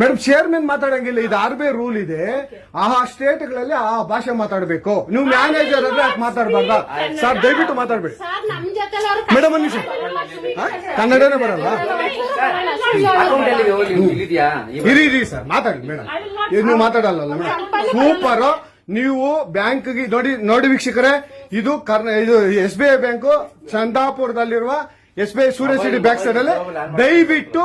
Madam chairman ಮಾತಾಡಂಗಿಲ್ಲ. ಇದು R B I rule ಇದೆ ಆ ಸ್ಟೇಟ್ಗಳಲ್ಲಿ ಆ ಭಾಷೆ ಮಾತಾಡಬೇಕು. ನೀವು ಮ್ಯಾನೇಜರ್ ಆದ್ರೆ ಯಾಕೆ ಮಾತಾಡಬಾರ್ದ? ಸರ್ ದಯವಿಟ್ಟು ಮಾತಾಡ್ಬೇಡಿ. ಮೇಡಮ್ ಒಂದ್ ನಿಮಿಷ? ಕನ್ನಡನೇ ಬರಲ್ಲ? ಇರಿ ಇರಿ ಸರ್ ಮಾತಾಡಿ ಮೇಡಮ್ ಇದು ನೀವು ಮಾತಾಡಲ್ಲ ಮೇಡಮ್ ಸೂಪರ್ ನೀವು ಬ್ಯಾಂಕ್ಗೆ ನೋಡಿ ನೋಡಿ ವೀಕ್ಷಕರೇ ಇದು ಕರ್ನ ಇದು S B I bank ಚಂದಾಪುರದಲ್ಲಿರುವ S B I Surya city back side ಅಲ್ಲಿ ದಯವಿಟ್ಟು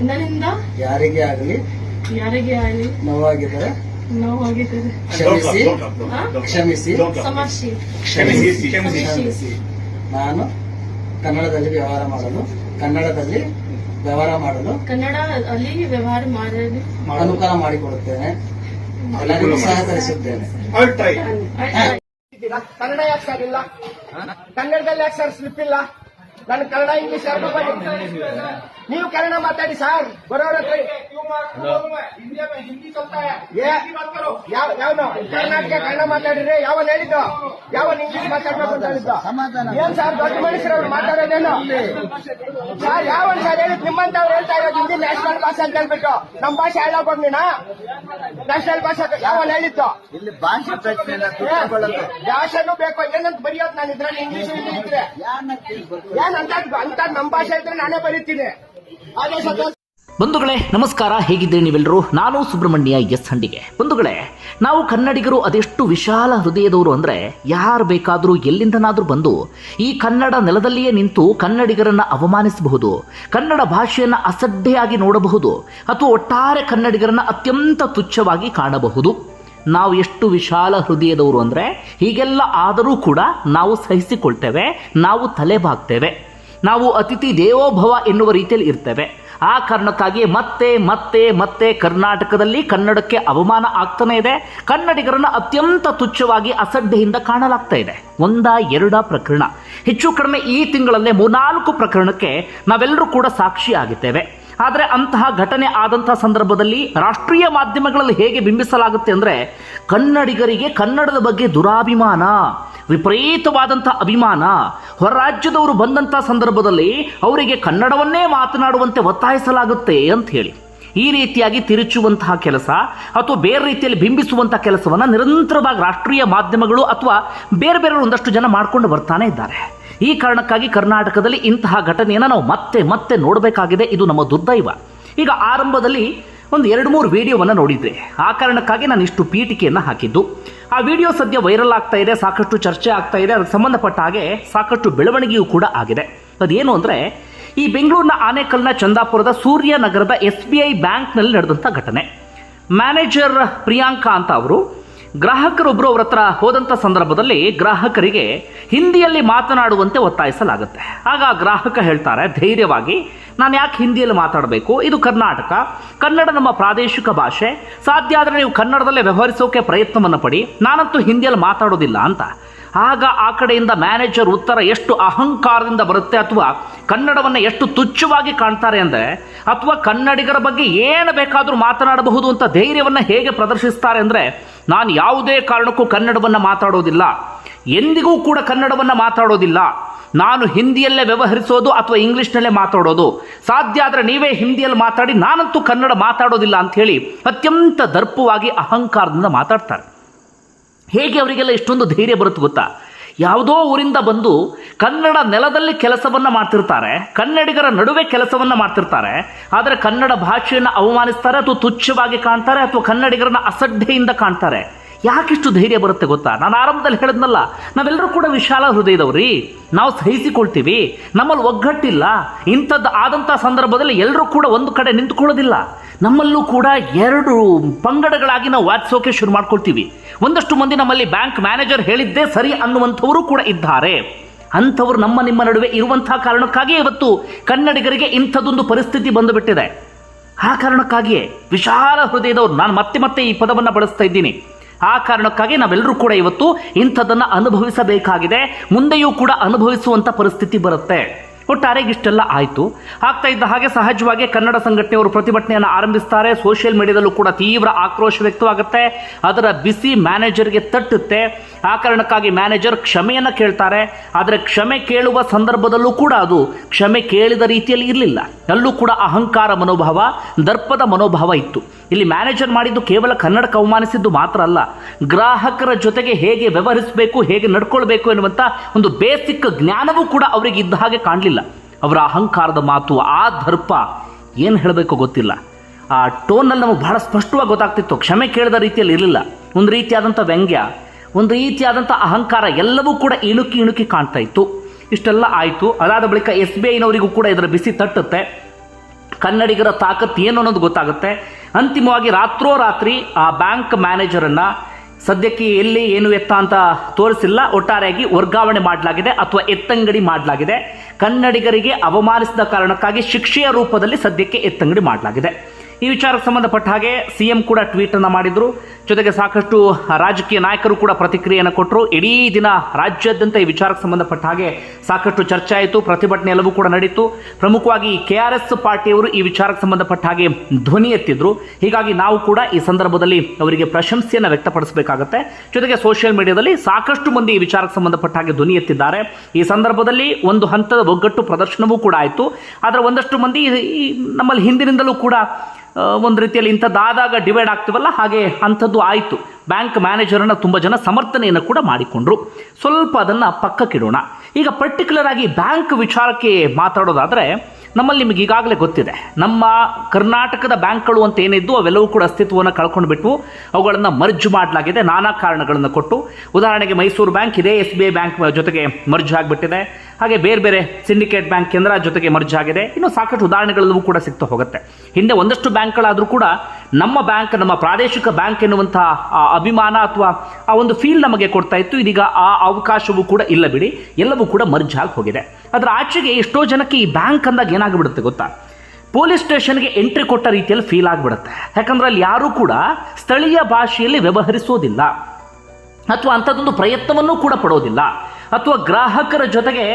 ನನ್ನಿಂದ ಯಾರಿಗೆ ಆಗಲಿ ಯಾರಿಗೆ ಆಗಲಿ ನೋವಾಗಿದ್ದರೆ ನೋವಾಗಿದ್ದಾರೆ ಕ್ಷಮಿಸಿ ಕ್ಷಮಿಸಿ ಸಮಸ್ಯೆ ಕ್ಷಮಿಸಿ ನಾನು ಕನ್ನಡದಲ್ಲಿ ವ್ಯವಹಾರ ಮಾಡಲು ಕನ್ನಡದಲ್ಲಿ ವ್ಯವಹಾರ ಮಾಡಲು ಕನ್ನಡ ಅಲ್ಲಿ ವ್ಯವಹಾರ ಮಾಡಲು ಅನುಕೂಲ ಮಾಡಿಕೊಡುತ್ತೇನೆ. ಎಲ್ಲರಿಗೂ ಸಹಕರಿಸುತ್ತೇನೆ. ಕನ್ನಡ ಯಾಕೆ ಸರ್ ಇಲ್ಲ? ಕನ್ನಡದಲ್ಲಿ ಯಾಕೆ ಸರ್ ಸ್ಲಿಪ್ ಇಲ್ಲ? ನಾನು ಕನ್ನಡ ಇಂಗ್ಲಿಷ್ ಎರಡು ನೀವು ಕನ್ನಡ ಮಾತಾಡಿ ಸರ್ ಬರೋರ ಯಾವ- ಕರ್ನಾಟಕ ಕನ್ನಡ ಮಾತಾಡಿದ್ರೆ ಯಾವ ಹೇಳಿದ್ದು? ಯಾವ ಇಂಗ್ಲಿಷ್ ಮಾತಾಡ್ಬೇಕು ಅಂತ ಹೇಳಿದ್ದು? ಏನ್ ಸರ್ ದೊಡ್ಡ ಮನುಷ್ಯರು ಅವ್ರು ಮಾತಾಡೋದೇನು? ಸರ್ ಯಾವನ್ ಸರ್ ಹೇಳಿದ್ ನಿಮ್ಮಂತವ್ರು ಹೇಳ್ತಾ ಇರೋದು ಹಿಂದಿ ನ್ಯಾಷನಲ್ ಭಾಷೆ ಅಂತ ಹೇಳ್ಬಿಟ್ಟು. ನಮ್ ಭಾಷೆ ಹೇಳೋಕ್ ನೀನ? ನ್ಯಾಷನಲ್ ಭಾಷೆ ಯಾವನ್ ಹೇಳಿದ್ದು? ಇಲ್ಲಿ ಭಾಷೆ ಪ್ರಶ್ನೆ ಭಾಷೆನೂ ಬೇಕು. ಏನಂತ ಬರೆಯೋದು ನಾನು ಇದ್ರಲ್ಲಿ ಇಂಗ್ಲಿಷ್ ಇದ್ರೆ. ಅಂತ ಬಂಧುಗಳೇ, ನಮಸ್ಕಾರ. ಹೇಗಿದ್ದೀರಿ ನೀವೆಲ್ಲರೂ? ನಾನು ಸುಬ್ರಹ್ಮಣ್ಯ ಎಸ್ ಹಂಡಿಗೆ. ಬಂಧುಗಳೇ, ನಾವು ಕನ್ನಡಿಗರು ಅದೆಷ್ಟು ವಿಶಾಲ ಹೃದಯದವರು ಅಂದ್ರೆ ಯಾರು ಬೇಕಾದರೂ ಎಲ್ಲಿಂದನಾದರೂ ಬಂದು ಈ ಕನ್ನಡ ನೆಲದಲ್ಲಿಯೇ ನಿಂತು ಕನ್ನಡಿಗರನ್ನ ಅವಮಾನಿಸಬಹುದು, ಕನ್ನಡ ಭಾಷೆಯನ್ನ ಅಸಡ್ಡೆಯಾಗಿ ನೋಡಬಹುದು, ಅಥವಾ ಒಟ್ಟಾರೆ ಕನ್ನಡಿಗರನ್ನ ಅತ್ಯಂತ ತುಚ್ಛವಾಗಿ ಕಾಣಬಹುದು. ನಾವು ಎಷ್ಟು ವಿಶಾಲ ಹೃದಯದವರು ಅಂದರೆ ಹೀಗೆಲ್ಲ ಆದರೂ ಕೂಡ ನಾವು ಸಹಿಸಿಕೊಳ್ತೇವೆ, ನಾವು ತಲೆ ಬಾಗ್ತೇವೆ. ನಾವು ಅತಿಥಿ ದೇವೋಭವ ಎನ್ನುವ ರೀತಿಯಲ್ಲಿ ಇರ್ತೇವೆ. ಆ ಕಾರಣಕ್ಕಾಗಿ ಮತ್ತೆ ಮತ್ತೆ ಮತ್ತೆ ಕರ್ನಾಟಕದಲ್ಲಿ ಕನ್ನಡಕ್ಕೆ ಅವಮಾನ ಆಗ್ತಾನೇ ಇದೆ. ಕನ್ನಡಿಗರನ್ನು ಅತ್ಯಂತ ತುಚ್ಛವಾಗಿ ಅಸಡ್ಡೆಯಿಂದ ಕಾಣಲಾಗ್ತಾ ಇದೆ. ಒಂದ ಎರಡ ಪ್ರಕರಣ. ಹೆಚ್ಚು ಕಡಿಮೆ ಈ ತಿಂಗಳಲ್ಲೇ ಮೂರ್ನಾಲ್ಕು ಪ್ರಕರಣಕ್ಕೆ ನಾವೆಲ್ಲರೂ ಕೂಡ ಸಾಕ್ಷಿಯಾಗಿದ್ದೇವೆ ಆದರೆ ಅಂತಹ ಘಟನೆ ಆದಂತಹ ಸಂದರ್ಭದಲ್ಲಿ ರಾಷ್ಟ್ರೀಯ ಮಾಧ್ಯಮಗಳಲ್ಲಿ ಹೇಗೆ ಬಿಂಬಿಸಲಾಗುತ್ತೆ ಅಂದರೆ ಕನ್ನಡಿಗರಿಗೆ ಕನ್ನಡದ ಬಗ್ಗೆ ದುರಾಭಿಮಾನ, ವಿಪರೀತವಾದಂಥ ಅಭಿಮಾನ. ಹೊರ ರಾಜ್ಯದವರು ಬಂದಂತಹ ಸಂದರ್ಭದಲ್ಲಿ ಅವರಿಗೆ ಕನ್ನಡವನ್ನೇ ಮಾತನಾಡುವಂತೆ ಒತ್ತಾಯಿಸಲಾಗುತ್ತೆ ಅಂತ ಹೇಳಿ. ಈ ರೀತಿಯಾಗಿ ತಿರುಚುವಂತಹ ಕೆಲಸ ಅಥವಾ ಬೇರೆ ರೀತಿಯಲ್ಲಿ ಬಿಂಬಿಸುವಂತಹ ಕೆಲಸವನ್ನು ನಿರಂತರವಾಗಿ ರಾಷ್ಟ್ರೀಯ ಮಾಧ್ಯಮಗಳು ಅಥವಾ ಬೇರೆ ಬೇರೆ ಒಂದಷ್ಟು ಜನ ಮಾಡ್ಕೊಂಡು ಬರ್ತಾನೆ ಇದ್ದಾರೆ. ಈ ಕಾರಣಕ್ಕಾಗಿ ಕರ್ನಾಟಕದಲ್ಲಿ ಇಂತಹ ಘಟನೆಯನ್ನು ನಾವು ಮತ್ತೆ ಮತ್ತೆ ನೋಡಬೇಕಾಗಿದೆ. ಇದು ನಮ್ಮ ದುರ್ದೈವ. ಈಗ ಆರಂಭದಲ್ಲಿ ಒಂದು ಎರಡು ಮೂರು ವಿಡಿಯೋವನ್ನು ನೋಡಿದ್ದೆ. ಆ ಕಾರಣಕ್ಕಾಗಿ ನಾನು ಇಷ್ಟು ಪೀಠಿಕೆಯನ್ನು ಹಾಕಿದ್ದು. ಆ ವಿಡಿಯೋ ಸದ್ಯ ವೈರಲ್ ಆಗ್ತಾ ಇದೆ, ಸಾಕಷ್ಟು ಚರ್ಚೆ ಆಗ್ತಾ ಇದೆ, ಅದಕ್ಕೆ ಸಂಬಂಧಪಟ್ಟ ಹಾಗೆ ಸಾಕಷ್ಟು ಬೆಳವಣಿಗೆಯೂ ಕೂಡ ಆಗಿದೆ. ಅದೇನು ಅಂದರೆ, ಈ ಬೆಂಗಳೂರಿನ ಆನೇಕಲ್ನ ಚಂದಾಪುರದ ಸೂರ್ಯನಗರದ ಎಸ್ ಬಿ ಐ ಬ್ಯಾಂಕ್ನಲ್ಲಿ ನಡೆದಂಥ ಘಟನೆ. ಮ್ಯಾನೇಜರ್ ಪ್ರಿಯಾಂಕಾ ಅಂತ ಅವರು ಗ್ರಾಹಕರೊಬ್ಬರು ಅವ್ರ ಹತ್ರ ಹೋದಂಥ ಸಂದರ್ಭದಲ್ಲಿ ಗ್ರಾಹಕರಿಗೆ ಹಿಂದಿಯಲ್ಲಿ ಮಾತನಾಡುವಂತೆ ಒತ್ತಾಯಿಸಲಾಗುತ್ತೆ. ಆಗ ಗ್ರಾಹಕ ಹೇಳ್ತಾರೆ, ಧೈರ್ಯವಾಗಿ, ನಾನು ಯಾಕೆ ಹಿಂದಿಯಲ್ಲಿ ಮಾತಾಡಬೇಕು? ಇದು ಕರ್ನಾಟಕ, ಕನ್ನಡ ನಮ್ಮ ಪ್ರಾದೇಶಿಕ ಭಾಷೆ. ಸಾಧ್ಯ ಆದರೆ ನೀವು ಕನ್ನಡದಲ್ಲೇ ವ್ಯವಹರಿಸೋಕೆ ಪ್ರಯತ್ನವನ್ನು ಪಡಿ. ನಾನಂತೂ ಹಿಂದಿಯಲ್ಲಿ ಮಾತಾಡೋದಿಲ್ಲ ಅಂತ. ಆಗ ಆ ಕಡೆಯಿಂದ ಮ್ಯಾನೇಜರ್ ಉತ್ತರ ಎಷ್ಟು ಅಹಂಕಾರದಿಂದ ಬರುತ್ತೆ ಅಥವಾ ಕನ್ನಡವನ್ನು ಎಷ್ಟು ತುಚ್ಛವಾಗಿ ಕಾಣ್ತಾರೆ ಅಂದರೆ, ಅಥವಾ ಕನ್ನಡಿಗರ ಬಗ್ಗೆ ಏನು ಬೇಕಾದರೂ ಮಾತನಾಡಬಹುದು ಅಂತ ಧೈರ್ಯವನ್ನು ಹೇಗೆ ಪ್ರದರ್ಶಿಸ್ತಾರೆ ಅಂದರೆ ನಾನು ಯಾವುದೇ ಕಾರಣಕ್ಕೂ ಕನ್ನಡವನ್ನು ಮಾತಾಡೋದಿಲ್ಲ. ಎಂದಿಗೂ ಕೂಡ ಕನ್ನಡವನ್ನು ಮಾತಾಡೋದಿಲ್ಲ. ನಾನು ಹಿಂದಿಯಲ್ಲೇ ವ್ಯವಹರಿಸೋದು ಅಥವಾ ಇಂಗ್ಲೀಷ್ನಲ್ಲೇ ಮಾತಾಡೋದು. ಸಾಧ್ಯ ಆದರೆ ನೀವೇ ಹಿಂದಿಯಲ್ಲಿ ಮಾತಾಡಿ, ನಾನಂತೂ ಕನ್ನಡ ಮಾತಾಡೋದಿಲ್ಲ ಅಂತ ಹೇಳಿ ಅತ್ಯಂತ ದರ್ಪವಾಗಿ ಅಹಂಕಾರದಿಂದ ಮಾತಾಡ್ತಾರೆ. ಹೇಗೆ ಅವರಿಗೆಲ್ಲ ಇಷ್ಟೊಂದು ಧೈರ್ಯ ಬರುತ್ತೆ ಗೊತ್ತಾ? ಯಾವುದೋ ಊರಿಂದ ಬಂದು ಕನ್ನಡ ನೆಲದಲ್ಲಿ ಕೆಲಸವನ್ನ ಮಾಡ್ತಿರ್ತಾರೆ, ಕನ್ನಡಿಗರ ನಡುವೆ ಕೆಲಸವನ್ನ ಮಾಡ್ತಿರ್ತಾರೆ, ಆದರೆ ಕನ್ನಡ ಭಾಷೆಯನ್ನು ಅವಮಾನಿಸ್ತಾರೆ ಅಥವಾ ತುಚ್ಛವಾಗಿ ಕಾಣ್ತಾರೆ ಅಥವಾ ಕನ್ನಡಿಗರನ್ನ ಅಸಡ್ಡೆಯಿಂದ ಕಾಣ್ತಾರೆ. ಯಾಕಿಷ್ಟು ಧೈರ್ಯ ಬರುತ್ತೆ ಗೊತ್ತಾ? ನಾನು ಆರಂಭದಲ್ಲಿ ಹೇಳಿದ್ನಲ್ಲ, ನಾವೆಲ್ಲರೂ ಕೂಡ ವಿಶಾಲ ಹೃದಯದವ್ರಿ. ನಾವು ಸಹಿಸಿಕೊಳ್ತೀವಿ. ನಮ್ಮಲ್ಲಿ ಒಗ್ಗಟ್ಟಿಲ್ಲ. ಇಂಥದ್ದು ಆದಂಥ ಸಂದರ್ಭದಲ್ಲಿ ಎಲ್ಲರೂ ಕೂಡ ಒಂದು ಕಡೆ ನಿಂತ್ಕೊಳ್ಳೋದಿಲ್ಲ. ನಮ್ಮಲ್ಲೂ ಕೂಡ ಎರಡು ಪಂಗಡಗಳಾಗಿ ನಾವು ವಾದಿಸೋಕೆ ಶುರು ಮಾಡ್ಕೊಳ್ತೀವಿ. ಒಂದಷ್ಟು ಮಂದಿ ನಮ್ಮಲ್ಲಿ ಬ್ಯಾಂಕ್ ಮ್ಯಾನೇಜರ್ ಹೇಳಿದ್ದೇ ಸರಿ ಅನ್ನುವಂಥವರು ಕೂಡ ಇದ್ದಾರೆ. ಅಂಥವ್ರು ನಮ್ಮ ನಿಮ್ಮ ನಡುವೆ ಇರುವಂತಹ ಕಾರಣಕ್ಕಾಗಿ ಇವತ್ತು ಕನ್ನಡಿಗರಿಗೆ ಇಂಥದ್ದೊಂದು ಪರಿಸ್ಥಿತಿ ಬಂದುಬಿಟ್ಟಿದೆ. ಆ ಕಾರಣಕ್ಕಾಗಿಯೇ ವಿಶಾಲ ಹೃದಯದವ್ರು, ನಾನು ಮತ್ತೆ ಮತ್ತೆ ಈ ಪದವನ್ನು ಬಳಸ್ತಾ ಇದ್ದೀನಿ. ಆ ಕಾರಣಕ್ಕಾಗಿ ನಾವೆಲ್ಲರೂ ಕೂಡ ಇವತ್ತು ಇಂಥದ್ದನ್ನು ಅನುಭವಿಸಬೇಕಾಗಿದೆ. ಮುಂದೆಯೂ ಕೂಡ ಅನುಭವಿಸುವಂಥ ಪರಿಸ್ಥಿತಿ ಬರುತ್ತೆ. ಒಟ್ಟಾರೆಗೆ ಇಷ್ಟೆಲ್ಲ ಆಯಿತು. ಆಗ್ತಾ ಇದ್ದ ಹಾಗೆ ಸಹಜವಾಗಿ ಕನ್ನಡ ಸಂಘಟನೆಯವರು ಪ್ರತಿಭಟನೆಯನ್ನು ಆರಂಭಿಸ್ತಾರೆ. ಸೋಷಿಯಲ್ ಮೀಡಿಯಾದಲ್ಲೂ ಕೂಡ ತೀವ್ರ ಆಕ್ರೋಶ ವ್ಯಕ್ತವಾಗುತ್ತೆ. ಅದರ ಬಿಸಿ ಮ್ಯಾನೇಜರ್ಗೆ ತಟ್ಟುತ್ತೆ. ಆ ಕಾರಣಕ್ಕಾಗಿ ಮ್ಯಾನೇಜರ್ ಕ್ಷಮೆಯನ್ನು ಕೇಳ್ತಾರೆ. ಆದರೆ ಕ್ಷಮೆ ಕೇಳುವ ಸಂದರ್ಭದಲ್ಲೂ ಕೂಡ ಅದು ಕ್ಷಮೆ ಕೇಳಿದ ರೀತಿಯಲ್ಲಿ ಇರಲಿಲ್ಲ. ಅಲ್ಲೂ ಕೂಡ ಅಹಂಕಾರ ಮನೋಭಾವ, ದರ್ಪದ ಮನೋಭಾವ ಇತ್ತು. ಇಲ್ಲಿ ಮ್ಯಾನೇಜರ್ ಮಾಡಿದ್ದು ಕೇವಲ ಕನ್ನಡಕ್ಕೆ ಅವಮಾನಿಸಿದ್ದು ಮಾತ್ರ ಅಲ್ಲ. ಗ್ರಾಹಕರ ಜೊತೆಗೆ ಹೇಗೆ ವ್ಯವಹರಿಸಬೇಕು, ಹೇಗೆ ನಡ್ಕೊಳ್ಬೇಕು ಎನ್ನುವಂಥ ಒಂದು ಬೇಸಿಕ್ ಜ್ಞಾನವೂ ಕೂಡ ಅವರಿಗೆ ಇದ್ದ ಹಾಗೆ ಕಾಣಲಿಲ್ಲ. ಅವರ ಅಹಂಕಾರದ ಮಾತು, ಆ ದರ್ಪ ಏನು ಹೇಳಬೇಕು ಗೊತ್ತಿಲ್ಲ. ಆ ಟೋನಲ್ಲಿ ನಮಗೆ ಬಹಳ ಸ್ಪಷ್ಟವಾಗಿ ಗೊತ್ತಾಗ್ತಿತ್ತು. ಕ್ಷಮೆ ಕೇಳಿದ ರೀತಿಯಲ್ಲಿ ಇರಲಿಲ್ಲ. ಒಂದು ರೀತಿಯಾದಂಥ ವ್ಯಂಗ್ಯ, ಒಂದು ರೀತಿಯಾದಂಥ ಅಹಂಕಾರ ಎಲ್ಲವೂ ಕೂಡ ಇಣುಕಿ ಇಣುಕಿ ಕಾಣ್ತಾ ಇತ್ತು. ಇಷ್ಟೆಲ್ಲ ಆಯಿತು. ಅದಾದ ಬಳಿಕ ಎಸ್ ಬಿ ಐನವರಿಗೂ ಕೂಡ ಇದರ ಬಿಸಿ ತಟ್ಟುತ್ತೆ. ಕನ್ನಡಿಗರ ತಾಕತ್ತು ಏನು ಅನ್ನೋದು ಗೊತ್ತಾಗುತ್ತೆ. ಅಂತಿಮವಾಗಿ ರಾತ್ರೋರಾತ್ರಿ ಆ ಬ್ಯಾಂಕ್ ಮ್ಯಾನೇಜರನ್ನು ಸದ್ಯಕ್ಕೆ ಎಲ್ಲಿ ಏನು ಎತ್ತ ಅಂತ ತೋರಿಸಿಲ್ಲ. ಒಟ್ಟಾರೆಯಾಗಿ ವರ್ಗಾವಣೆ ಮಾಡಲಾಗಿದೆ ಅಥವಾ ಎತ್ತಂಗಡಿ ಮಾಡಲಾಗಿದೆ. ಕನ್ನಡಿಗರಿಗೆ ಅವಮಾನಿಸಿದ ಕಾರಣಕ್ಕಾಗಿ ಶಿಕ್ಷೆಯ ರೂಪದಲ್ಲಿ ಸದ್ಯಕ್ಕೆ ಎತ್ತಂಗಡಿ ಮಾಡಲಾಗಿದೆ. ಈ ವಿಚಾರಕ್ಕೆ ಸಂಬಂಧಪಟ್ಟ ಹಾಗೆ ಸಿಎಂ ಕೂಡ ಟ್ವೀಟ್ ಮಾಡಿದರು ಮಾಡಿದ್ರು. ಜೊತೆಗೆ ಸಾಕಷ್ಟು ರಾಜಕೀಯ ನಾಯಕರು ಕೂಡ ಪ್ರತಿಕ್ರಿಯೆಯನ್ನು ಕೊಟ್ಟರು ಇಡೀ ದಿನ ರಾಜ್ಯಾದ್ಯಂತ ಈ ವಿಚಾರಕ್ಕೆ ಸಂಬಂಧಪಟ್ಟ ಹಾಗೆ ಸಾಕಷ್ಟು ಚರ್ಚೆ ಆಯಿತು. ಪ್ರತಿಭಟನೆ ಎಲ್ಲವೂ ಕೂಡ ನಡೀತು. ಪ್ರಮುಖವಾಗಿ ಕೆ ಆರ್ ಎಸ್ ಪಾರ್ಟಿಯವರು ಈ ವಿಚಾರಕ್ಕೆ ಸಂಬಂಧಪಟ್ಟ ಹಾಗೆ ಧ್ವನಿ ಎತ್ತಿದ್ರು. ಹೀಗಾಗಿ ನಾವು ಕೂಡ ಈ ಸಂದರ್ಭದಲ್ಲಿ ಅವರಿಗೆ ಪ್ರಶಂಸೆಯನ್ನು ವ್ಯಕ್ತಪಡಿಸಬೇಕಾಗುತ್ತೆ. ಜೊತೆಗೆ ಸೋಷಿಯಲ್ ಮೀಡಿಯಾದಲ್ಲಿ ಸಾಕಷ್ಟು ಮಂದಿ ಈ ವಿಚಾರಕ್ಕೆ ಸಂಬಂಧಪಟ್ಟ ಹಾಗೆ ಧ್ವನಿ ಎತ್ತಿದ್ದಾರೆ. ಈ ಸಂದರ್ಭದಲ್ಲಿ ಒಂದು ಹಂತದ ಒಗ್ಗಟ್ಟು ಪ್ರದರ್ಶನವೂ ಕೂಡ ಆಯಿತು. ಆದರೆ ಒಂದಷ್ಟು ಮಂದಿ ನಮ್ಮಲ್ಲಿ ಹಿಂದಿನಿಂದಲೂ ಕೂಡ ಒಂದು ರೀತಿಯಲ್ಲಿ ಇಂಥದ್ದಾದಾಗ ಡಿವೈಡ್ ಆಗ್ತೀವಲ್ಲ. ಹಾಗೆ ಅಂಥದ್ದು ಆಯಿತು. ಬ್ಯಾಂಕ್ ಮ್ಯಾನೇಜರನ್ನು ತುಂಬ ಜನ ಸಮರ್ಥನೆಯನ್ನು ಕೂಡ ಮಾಡಿಕೊಂಡ್ರು. ಸ್ವಲ್ಪ ಅದನ್ನು ಪಕ್ಕಕ್ಕಿಡೋಣ ಈಗ ಪರ್ಟಿಕ್ಯುಲರ್ ಆಗಿ ಬ್ಯಾಂಕ್ ವಿಚಾರಕ್ಕೆ ಮಾತಾಡೋದಾದರೆ, ನಮ್ಮಲ್ಲಿ ನಿಮಗೆ ಈಗಾಗಲೇ ಗೊತ್ತಿದೆ. ನಮ್ಮ ಕರ್ನಾಟಕದ ಬ್ಯಾಂಕ್ಗಳು ಅಂತ ಏನಿದ್ದು ಅವೆಲ್ಲವೂ ಕೂಡ ಅಸ್ತಿತ್ವವನ್ನು ಕಳ್ಕೊಂಡು ಬಿಟ್ಟು ಅವುಗಳನ್ನು ಮರ್ಜ್ ಮಾಡಲಾಗಿದೆ, ನಾನಾ ಕಾರಣಗಳನ್ನು ಕೊಟ್ಟು. ಉದಾಹರಣೆಗೆ ಮೈಸೂರು ಬ್ಯಾಂಕ್, ಇದೇ ಎಸ್ ಬಿ ಐ ಬ್ಯಾಂಕ್ ಜೊತೆಗೆ ಮರ್ಜ್ ಆಗಿಬಿಟ್ಟಿದೆ. ಹಾಗೆ ಬೇರೆ ಬೇರೆ ಸಿಂಡಿಕೇಟ್ ಬ್ಯಾಂಕ್ ಕೇಂದ್ರ ಜೊತೆಗೆ ಮರ್ಜ್ ಆಗಿದೆ. ಇನ್ನು ಸಾಕಷ್ಟು ಉದಾಹರಣೆಗಳಲ್ಲೂ ಕೂಡ ಸಿಗ್ತಾ ಹೋಗುತ್ತೆ. ಹಿಂದೆ ಒಂದಷ್ಟು ಬ್ಯಾಂಕ್ಗಳಾದರೂ ಕೂಡ ನಮ್ಮ ಬ್ಯಾಂಕ್, ನಮ್ಮ ಪ್ರಾದೇಶಿಕ ಬ್ಯಾಂಕ್ ಎನ್ನುವಂತಹ ಆ, ಅಭಿಮಾನ ಅಥವಾ ಆ ಒಂದು ಫೀಲ್ ನಮಗೆ ಕೊಡ್ತಾ ಇತ್ತು. ಇದೀಗ ಆ ಅವಕಾಶವೂ ಕೂಡ ಇಲ್ಲ ಬಿಡಿ. ಎಲ್ಲವೂ ಕೂಡ ಮರ್ಜ್ ಆಗಿ ಹೋಗಿದೆ. ಅದರ ಆಚೆಗೆ ಎಷ್ಟೋ ಜನಕ್ಕೆ ಈ ಬ್ಯಾಂಕ್ ಅಂದಾಗ ಏನಾಗ್ಬಿಡುತ್ತೆ ಗೊತ್ತಾ? ಪೊಲೀಸ್ ಸ್ಟೇಷನ್ಗೆ ಎಂಟ್ರಿ ಕೊಟ್ಟ ರೀತಿಯಲ್ಲಿ ಫೀಲ್ ಆಗಿಬಿಡುತ್ತೆ. ಯಾಕಂದ್ರೆ ಅಲ್ಲಿ ಯಾರೂ ಕೂಡ ಸ್ಥಳೀಯ ಭಾಷೆಯಲ್ಲಿ ವ್ಯವಹರಿಸೋದಿಲ್ಲ. ಅಥವಾ ಅಂಥದ್ದೊಂದು ಪ್ರಯತ್ನವನ್ನೂ ಕೂಡ ಪಡೋದಿಲ್ಲ. ಅಥವಾ ಗ್ರಾಹಕರ ಜೊತೆಗೆ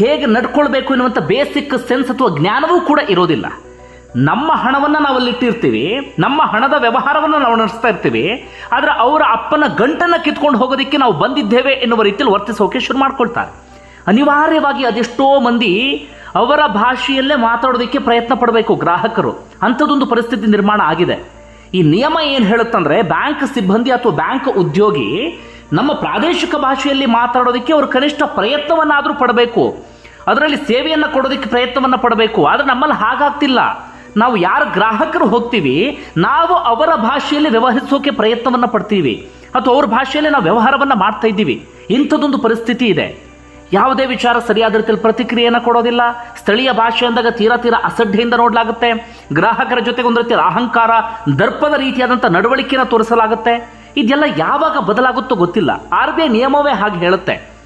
ಹೇಗೆ ನಡ್ಕೊಳ್ಬೇಕು ಎನ್ನುವಂಥ ಬೇಸಿಕ್ ಸೆನ್ಸ್ ಅಥವಾ ಜ್ಞಾನವೂ ಕೂಡ ಇರೋದಿಲ್ಲ. ನಮ್ಮ ಹಣವನ್ನು ನಾವು ಅಲ್ಲಿಟ್ಟಿರ್ತೀವಿ ನಮ್ಮ ಹಣದ ವ್ಯವಹಾರವನ್ನು ನಾವು ನಡೆಸ್ತಾ ಇರ್ತೀವಿ, ಆದರೆ ಅವರ ಅಪ್ಪನ ಗಂಟನ್ನು ಕಿತ್ಕೊಂಡು ಹೋಗೋದಕ್ಕೆ ನಾವು ಬಂದಿದ್ದೇವೆ ಎನ್ನುವ ರೀತಿಯಲ್ಲಿ ವರ್ತಿಸೋಕೆ ಶುರು ಮಾಡ್ಕೊಳ್ತಾರೆ. ಅನಿವಾರ್ಯವಾಗಿ ಅದೆಷ್ಟೋ ಮಂದಿ ಅವರ ಭಾಷೆಯಲ್ಲೇ ಮಾತಾಡೋದಕ್ಕೆ ಪ್ರಯತ್ನ ಪಡಬೇಕು ಗ್ರಾಹಕರು. ಅಂಥದ್ದೊಂದು ಪರಿಸ್ಥಿತಿ ನಿರ್ಮಾಣ ಆಗಿದೆ. ಈ ನಿಯಮ ಏನು ಹೇಳುತ್ತಂದರೆ, ಬ್ಯಾಂಕ್ ಸಿಬ್ಬಂದಿ ಅಥವಾ ಬ್ಯಾಂಕ್ ಉದ್ಯೋಗಿ ನಮ್ಮ ಪ್ರಾದೇಶಿಕ ಭಾಷೆಯಲ್ಲಿ ಮಾತಾಡೋದಕ್ಕೆ ಅವರು ಕನಿಷ್ಠ ಪ್ರಯತ್ನವನ್ನಾದರೂ ಪಡಬೇಕು. ಅದರಲ್ಲಿ ಸೇವೆಯನ್ನು ಕೊಡೋದಕ್ಕೆ ಪ್ರಯತ್ನವನ್ನು ಪಡಬೇಕು. ಆದರೆ ನಮ್ಮಲ್ಲಿ ಹಾಗಾಗ್ತಿಲ್ಲ. ನಾವು ಯಾರು ಗ್ರಾಹಕರು ಹೋಗ್ತೀವಿ, ನಾವು ಅವರ ಭಾಷೆಯಲ್ಲಿ ವ್ಯವಹರಿಸೋಕೆ ಪ್ರಯತ್ನವನ್ನು ಪಡ್ತೀವಿ. ಅಥವಾ ಅವ್ರ ಭಾಷೆಯಲ್ಲಿ ನಾವು ವ್ಯವಹಾರವನ್ನು ಮಾಡ್ತಾ ಇದ್ದೀವಿ. ಇಂಥದ್ದೊಂದು ಪರಿಸ್ಥಿತಿ ಇದೆ. ಯಾವುದೇ ವಿಚಾರ ಸರಿಯಾದ ರೀತಿಯಲ್ಲಿ ಪ್ರತಿಕ್ರಿಯೆಯನ್ನು ಕೊಡೋದಿಲ್ಲ. ಸ್ಥಳೀಯ ಭಾಷೆ ಅಂದಾಗ ತೀರಾ ತೀರಾ ಅಸಡ್ಡೆಯಿಂದ ನೋಡಲಾಗುತ್ತೆ. ಗ್ರಾಹಕರ ಜೊತೆಗೆ ಒಂದು ರೀತಿಯ ಅಹಂಕಾರ ದರ್ಪದ ರೀತಿಯಾದಂಥ ನಡವಳಿಕೆಯನ್ನು ತೋರಿಸಲಾಗುತ್ತೆ. ಇದೆಲ್ಲ ಯಾವಾಗ ಬದಲಾಗುತ್ತೋ ಗೊತ್ತಿಲ್ಲ. ಆರ್ ಬಿ ಐ ನಿಯಮವೇ ಹಾಗೆ ಹೇಳುತ್ತೆ.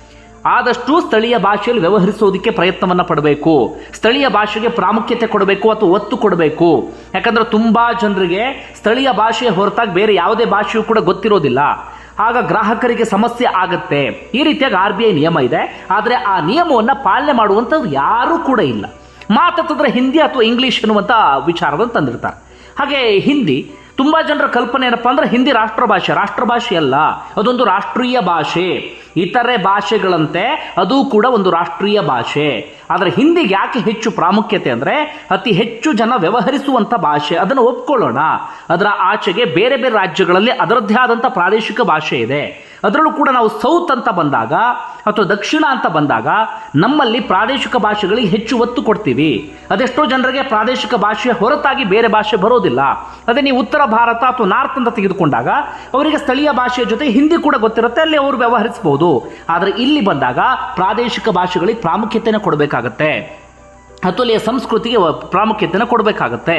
ಆದಷ್ಟು ಸ್ಥಳೀಯ ಭಾಷೆಯಲ್ಲಿ ವ್ಯವಹರಿಸೋದಕ್ಕೆ ಪ್ರಯತ್ನವನ್ನು ಪಡಬೇಕು. ಸ್ಥಳೀಯ ಭಾಷೆಗೆ ಪ್ರಾಮುಖ್ಯತೆ ಕೊಡಬೇಕು ಅಥವಾ ಒತ್ತು ಕೊಡಬೇಕು. ಯಾಕಂದ್ರೆ ತುಂಬ ಜನರಿಗೆ ಸ್ಥಳೀಯ ಭಾಷೆಯ ಹೊರತಾಗಿ ಬೇರೆ ಯಾವುದೇ ಭಾಷೆಯೂ ಕೂಡ ಗೊತ್ತಿರೋದಿಲ್ಲ. ಆಗ ಗ್ರಾಹಕರಿಗೆ ಸಮಸ್ಯೆ ಆಗುತ್ತೆ. ಈ ರೀತಿಯಾಗಿ ಆರ್ ಬಿ ಐ ನಿಯಮ ಇದೆ. ಆದರೆ ಆ ನಿಯಮವನ್ನು ಪಾಲನೆ ಮಾಡುವಂಥದ್ದು ಯಾರೂ ಕೂಡ ಇಲ್ಲ. ಮಾತಾಡಿದ್ರೆ ಹಿಂದಿ ಅಥವಾ ಇಂಗ್ಲೀಷ್ ಎನ್ನುವಂಥ ವಿಚಾರವನ್ನು ತಂದಿರ್ತಾರೆ. ಹಾಗೆ ಹಿಂದಿ ತುಂಬ ಜನರ ಕಲ್ಪನೆ ಏನಪ್ಪ ಅಂದ್ರೆ ಹಿಂದಿ ರಾಷ್ಟ್ರ ಭಾಷೆ ರಾಷ್ಟ್ರ ಭಾಷೆ ಅಲ್ಲ, ಅದೊಂದು ರಾಷ್ಟ್ರೀಯ ಭಾಷೆ. ಇತರೆ ಭಾಷೆಗಳಂತೆ ಅದು ಕೂಡ ಒಂದು ರಾಷ್ಟ್ರೀಯ ಭಾಷೆ. ಆದರೆ ಹಿಂದಿಗೆ ಯಾಕೆ ಹೆಚ್ಚು ಪ್ರಾಮುಖ್ಯತೆ ಅಂದರೆ ಅತಿ ಹೆಚ್ಚು ಜನ ವ್ಯವಹರಿಸುವಂಥ ಭಾಷೆ, ಅದನ್ನು ಒಪ್ಕೊಳ್ಳೋಣ. ಅದರ ಆಚೆಗೆ ಬೇರೆ ಬೇರೆ ರಾಜ್ಯಗಳಲ್ಲಿ ಅದರದ್ದೇ ಆದಂಥ ಪ್ರಾದೇಶಿಕ ಭಾಷೆ ಇದೆ. ಅದರಲ್ಲೂ ಕೂಡ ನಾವು ಸೌತ್ ಅಂತ ಬಂದಾಗ ಅಥವಾ ದಕ್ಷಿಣ ಅಂತ ಬಂದಾಗ ನಮ್ಮಲ್ಲಿ ಪ್ರಾದೇಶಿಕ ಭಾಷೆಗಳಿಗೆ ಹೆಚ್ಚು ಒತ್ತು ಕೊಡ್ತೀವಿ. ಅದೆಷ್ಟೋ ಜನರಿಗೆ ಪ್ರಾದೇಶಿಕ ಭಾಷೆಯ ಹೊರತಾಗಿ ಬೇರೆ ಭಾಷೆ ಬರೋದಿಲ್ಲ. ಅದೇ ನೀವು ಉತ್ತರ ಭಾರತ ಅಥವಾ ನಾರ್ತ್ ಅಂತ ತೆಗೆದುಕೊಂಡಾಗ ಅವರಿಗೆ ಸ್ಥಳೀಯ ಭಾಷೆಯ ಜೊತೆ ಹಿಂದಿ ಕೂಡ ಗೊತ್ತಿರುತ್ತೆ, ಅಲ್ಲಿ ಅವರು ವ್ಯವಹರಿಸಬಹುದು. ಆದರೆ ಇಲ್ಲಿ ಬಂದಾಗ ಪ್ರಾದೇಶಿಕ ಭಾಷೆಗಳಿಗೆ ಪ್ರಾಮುಖ್ಯತೆಯನ್ನು ಕೊಡಬೇಕಾಗತ್ತೆ. ಅಥವಾ ಅಲ್ಲಿಯ ಸಂಸ್ಕೃತಿಗೆ ಪ್ರಾಮುಖ್ಯತೆಯನ್ನು ಕೊಡಬೇಕಾಗತ್ತೆ.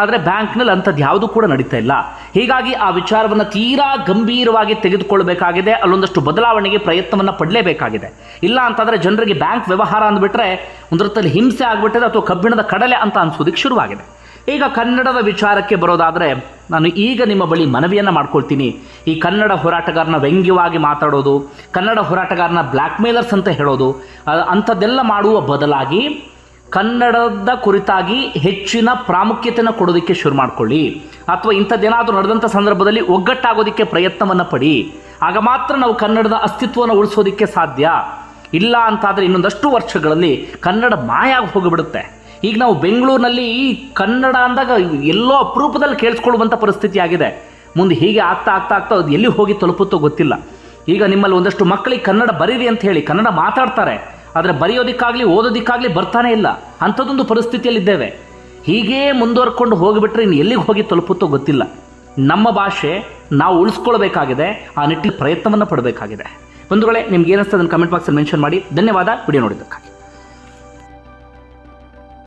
ಆದರೆ ಬ್ಯಾಂಕ್ನಲ್ಲಿ ಅಂಥದ್ದು ಯಾವುದು ಕೂಡ ನಡೀತಾ ಇಲ್ಲ. ಹೀಗಾಗಿ ಆ ವಿಚಾರವನ್ನು ತೀರಾ ಗಂಭೀರವಾಗಿ ತೆಗೆದುಕೊಳ್ಳಬೇಕಾಗಿದೆ ಅಲ್ಲೊಂದಷ್ಟು ಬದಲಾವಣೆಗೆ ಪ್ರಯತ್ನವನ್ನು ಪಡಲೇಬೇಕಾಗಿದೆ. ಇಲ್ಲ ಅಂತಂದರೆ ಜನರಿಗೆ ಬ್ಯಾಂಕ್ ವ್ಯವಹಾರ ಅಂದ್ಬಿಟ್ರೆ ಒಂದರತ್ತಲ್ಲಿ ಹಿಂಸೆ ಆಗಿಬಿಟ್ಟಿದೆ ಅಥವಾ ಕಬ್ಬಿಣದ ಕಡಲೆ ಅಂತ ಅನಿಸೋದಕ್ಕೆ ಶುರುವಾಗಿದೆ. ಈಗ ಕನ್ನಡದ ವಿಚಾರಕ್ಕೆ ಬರೋದಾದರೆ ನಾನು ಈಗ ನಿಮ್ಮ ಬಳಿ ಮನವಿಯನ್ನು ಮಾಡ್ಕೊಳ್ತೀನಿ. ಈ ಕನ್ನಡ ಹೋರಾಟಗಾರನ ವ್ಯಂಗ್ಯವಾಗಿ ಮಾತಾಡೋದು, ಕನ್ನಡ ಹೋರಾಟಗಾರನ ಬ್ಲ್ಯಾಕ್ ಮೇಲರ್ಸ್ ಅಂತ ಹೇಳೋದು ಅಂಥದ್ದೆಲ್ಲ ಮಾಡುವ ಬದಲಾಗಿ ಕನ್ನಡದ ಕುರಿತಾಗಿ ಹೆಚ್ಚಿನ ಪ್ರಾಮುಖ್ಯತೆಯನ್ನು ಕೊಡೋದಕ್ಕೆ ಶುರು ಮಾಡ್ಕೊಳ್ಳಿ. ಅಥವಾ ಇಂಥದ್ದೇನಾದರೂ ನಡೆದಂಥ ಸಂದರ್ಭದಲ್ಲಿ ಒಗ್ಗಟ್ಟಾಗೋದಕ್ಕೆ ಪ್ರಯತ್ನವನ್ನು ಪಡಿ. ಆಗ ಮಾತ್ರ ನಾವು ಕನ್ನಡದ ಅಸ್ತಿತ್ವವನ್ನು ಉಳಿಸೋದಕ್ಕೆ ಸಾಧ್ಯ. ಇಲ್ಲ ಅಂತಾದರೆ ಇನ್ನೊಂದಷ್ಟು ವರ್ಷಗಳಲ್ಲಿ ಕನ್ನಡ ಮಾಯ ಹೋಗಿಬಿಡುತ್ತೆ. ಈಗ ನಾವು ಬೆಂಗಳೂರಿನಲ್ಲಿ ಈ ಕನ್ನಡ ಅಂದಾಗ ಎಲ್ಲೋ ಅಪರೂಪದಲ್ಲಿ ಕೇಳಿಸ್ಕೊಳ್ಳುವಂಥ ಪರಿಸ್ಥಿತಿ ಆಗಿದೆ. ಮುಂದೆ ಹೀಗೆ ಆಗ್ತಾ ಆಗ್ತಾ ಆಗ್ತಾ ಅದು ಎಲ್ಲಿ ಹೋಗಿ ತಲುಪುತ್ತೋ ಗೊತ್ತಿಲ್ಲ. ಈಗ ನಿಮ್ಮಲ್ಲಿ ಒಂದಷ್ಟು ಮಕ್ಕಳಿಗೆ ಕನ್ನಡ ಬರೀರಿ ಅಂತ ಹೇಳಿ ಕನ್ನಡ ಮಾತಾಡ್ತಾರೆ. ಆದರೆ ಬರೆಯೋದಕ್ಕಾಗಲಿ, ಓದೋದಕ್ಕಾಗಲಿ ಬರ್ತಾನೆ ಇಲ್ಲ. ಅಂಥದ್ದೊಂದು ಪರಿಸ್ಥಿತಿಯಲ್ಲಿದ್ದೇವೆ. ಹೀಗೇ ಮುಂದುವರ್ಕೊಂಡು ಹೋಗಿಬಿಟ್ರೆ ಇನ್ನು ಎಲ್ಲಿಗೆ ಹೋಗಿ ತಲುಪುತ್ತೋ ಗೊತ್ತಿಲ್ಲ. ನಮ್ಮ ಭಾಷೆ ನಾವು ಉಳಿಸ್ಕೊಳ್ಬೇಕಾಗಿದೆ, ಆ ನಿಟ್ಟಿನ ಪ್ರಯತ್ನವನ್ನು ಪಡಬೇಕಾಗಿದೆ. ಬಂಧುಗಳೇ, ನಿಮ್ಗೆ ಏನಿಸ್ತದೆ ಅದನ್ನು ಕಮೆಂಟ್ ಬಾಕ್ಸಲ್ಲಿ ಮೆನ್ಷನ್ ಮಾಡಿ. ಧನ್ಯವಾದ, ವಿಡಿಯೋ ನೋಡಿದ್ದಕ್ಕೆ